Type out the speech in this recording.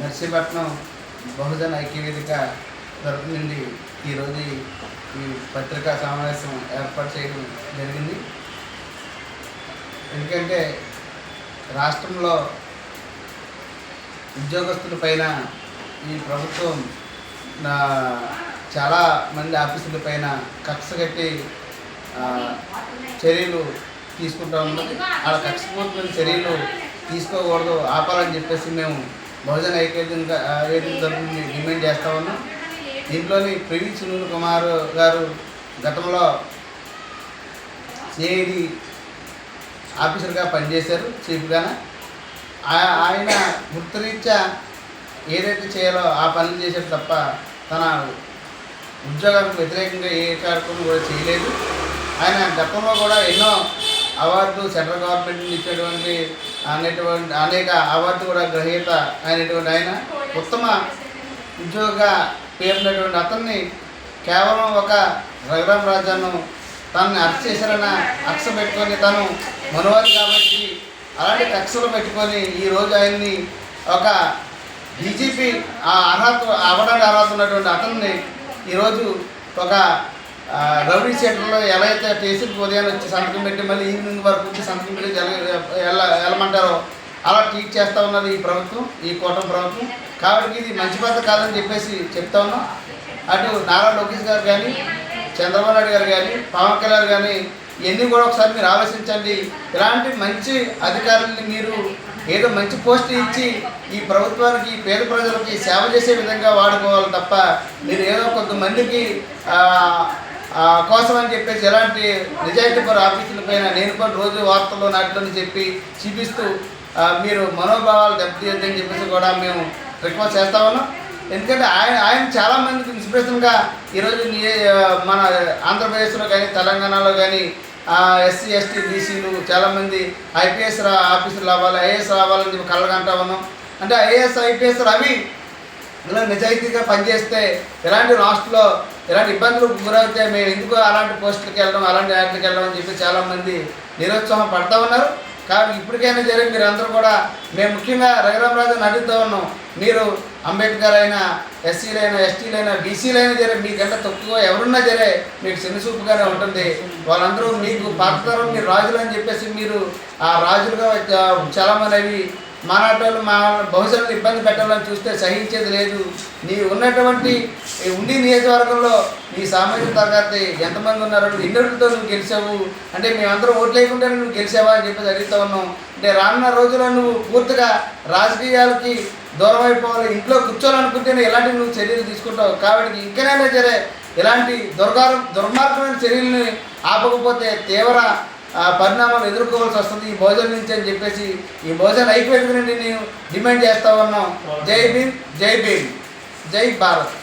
నర్సీపట్నం బహుజన ఐక్యవేదిక తరపు నుండి ఈరోజు ఈ పత్రికా సమావేశం ఏర్పాటు చేయడం జరిగింది. ఎందుకంటే రాష్ట్రంలో ఉద్యోగస్తుల పైన ఈ ప్రభుత్వం నా చాలా మంది ఆఫీసుల పైన కక్ష కట్టి చర్యలు తీసుకుంటా ఉన్నది వాళ్ళ కక్షపూర్వకమైన చర్యలు తీసుకోకూడదు ఆపాలని చెప్పేసి మేము బహుజన ఐక్యవేదిక వేదిక తరఫున డిమాండ్ చేస్తా ఉన్నాం. దీంట్లోని ప్రవీణ్ సునీల్ కుమార్ గారు గతంలో సిఐడి ఆఫీసర్గా పనిచేశారు చీఫ్గానే. ఆయన వృత్తిరీత్యా ఏదైతే చేయాలో ఆ పనులు చేశారు తప్ప తన ఉద్యోగానికి వ్యతిరేకంగా ఏ కార్యక్రమం కూడా చేయలేదు. ఆయన గతంలో కూడా ఎన్నో అవార్డు సెంట్రల్ గవర్నమెంట్ ఇచ్చేటువంటి అనేటువంటి అనేక అవార్డు కూడా గ్రహీత అయినటువంటి ఆయన ఉత్తమ ఉద్యోగ పేరున్నటువంటి అతన్ని కేవలం ఒక రఘురామ రాజాను తనని అరెస్ట్ చేశారన్న అక్ష పెట్టుకొని తను మనవాది కాబట్టి అలాంటి కక్షలు పెట్టుకొని ఈరోజు ఆయన్ని ఒక డీజీపీ ఆ అర్హత అవ్వడానికి అర్హత ఉన్నటువంటి అతన్ని ఈరోజు ఒక రౌడీ సెంటర్లో ఎలా అయితే స్టేషన్కి ఉదయాన్నే వచ్చి సంతకం పెట్టి మళ్ళీ ఈవినింగ్ వరకు వచ్చి సంతకం పెట్టి ఎలా వెళ్ళమంటారో అలా ట్రీట్ చేస్తూ ఉన్నది ఈ ప్రభుత్వం ఈ కూటమి ప్రభుత్వం. కాబట్టి ఇది మంచి పద్ధతి కాదని చెప్పేసి చెప్తా ఉన్నాం. అటు నారా లోకేష్ గారు కానీ చంద్రబాబు నాయుడు గారు కానీ పవన్ కళ్యాణ్ కానీ ఇవన్నీ కూడా ఒకసారి మీరు ఆలోచించండి. ఇలాంటి మంచి అధికారుల్ని మీరు ఏదో మంచి పోస్ట్ ఇచ్చి ఈ ప్రభుత్వానికి పేద ప్రజలకి సేవ చేసే విధంగా వాడుకోవాలి తప్ప మీరు ఏదో కొంతమందికి కోసం అని చెప్పేసి ఎలాంటి నిజాయితీపర ఆఫీసుల పైన నేను కూడా రోజు వార్తల్లో నాటిలోని చెప్పి చూపిస్తూ మీరు మనోభావాలు దెబ్బతీయొద్దని చెప్పేసి కూడా మేము రిక్వెస్ట్ చేస్తా ఉన్నాం. ఎందుకంటే ఆయన ఆయన చాలామందికి ఇన్స్పిరేషన్గా ఈరోజు మన ఆంధ్రప్రదేశ్లో కానీ తెలంగాణలో కానీ ఎస్సీ ఎస్టీ బీసీలు చాలామంది ఐపీఎస్ రా ఆఫీసులు రావాలి ఐఏఎస్ రావాలని చెప్పి కళ్ళగంటా ఉన్నాం. అంటే ఐఏఎస్ ఐపీఎస్ అవి ఇలా నిజాయితీగా పనిచేస్తే ఎలాంటి రాష్ట్రంలో ఎలాంటి ఇబ్బందులు గురవుతే మేము ఎందుకు అలాంటి పోస్టులకు వెళ్ళడం అలాంటి యాక్ట్కి వెళ్ళడం అని చెప్పి చాలామంది నిరుత్సాహం పడతా ఉన్నారు. కానీ ఇప్పటికైనా సరే మీరు అందరూ కూడా మేము ముఖ్యంగా రఘురామరాజుని అడుగుతూ ఉన్నాం. మీరు అంబేద్కర్ అయినా ఎస్సీలైనా ఎస్టీలైనా బీసీలైనా సరే మీకంటే తక్కువ ఎవరున్నా సరే మీకు చిన్నచూపుగానే ఉంటుంది. వాళ్ళందరూ మీకు పాతతరం మీరు రాజులు అని చెప్పేసి మీరు ఆ రాజులుగా చాలామంది అవి మానాటోళ్ళు మా బహుజనులు ఇబ్బంది పెట్టాలని చూస్తే సహించేది లేదు. నీ ఉన్నటువంటి ఉండి నియోజకవర్గంలో నీ సామాజిక తరగతి ఎంతమంది ఉన్నారు ఎన్నోటితో నువ్వు గెలిచావు. అంటే మేమందరం ఓట్లు లేకుండా నువ్వు గెలిచావా అని చెప్పేసి అడుగుతా ఉన్నాం. అంటే రానున్న రోజుల్లో నువ్వు పూర్తిగా రాజకీయాలకి దూరం అయిపోవాలి ఇంట్లో కూర్చోవాలనుకుంటేనే ఎలాంటి నువ్వు చర్యలు తీసుకుంటావు. కాబట్టి ఇంకనైనా సరే ఇలాంటి దుర్గారం దుర్మార్గమైన చర్యల్ని ఆపకపోతే తీవ్ర ఆ, పరిణామాలు ఎదుర్కోవాల్సి వస్తుంది. ఈ భోజనం నుంచి అని చెప్పేసి ఈ భోజన నుండి నేను డిమాండ్ చేస్తా ఉన్నాం. జై భీమ్ జై భీమ్ జై భారత్.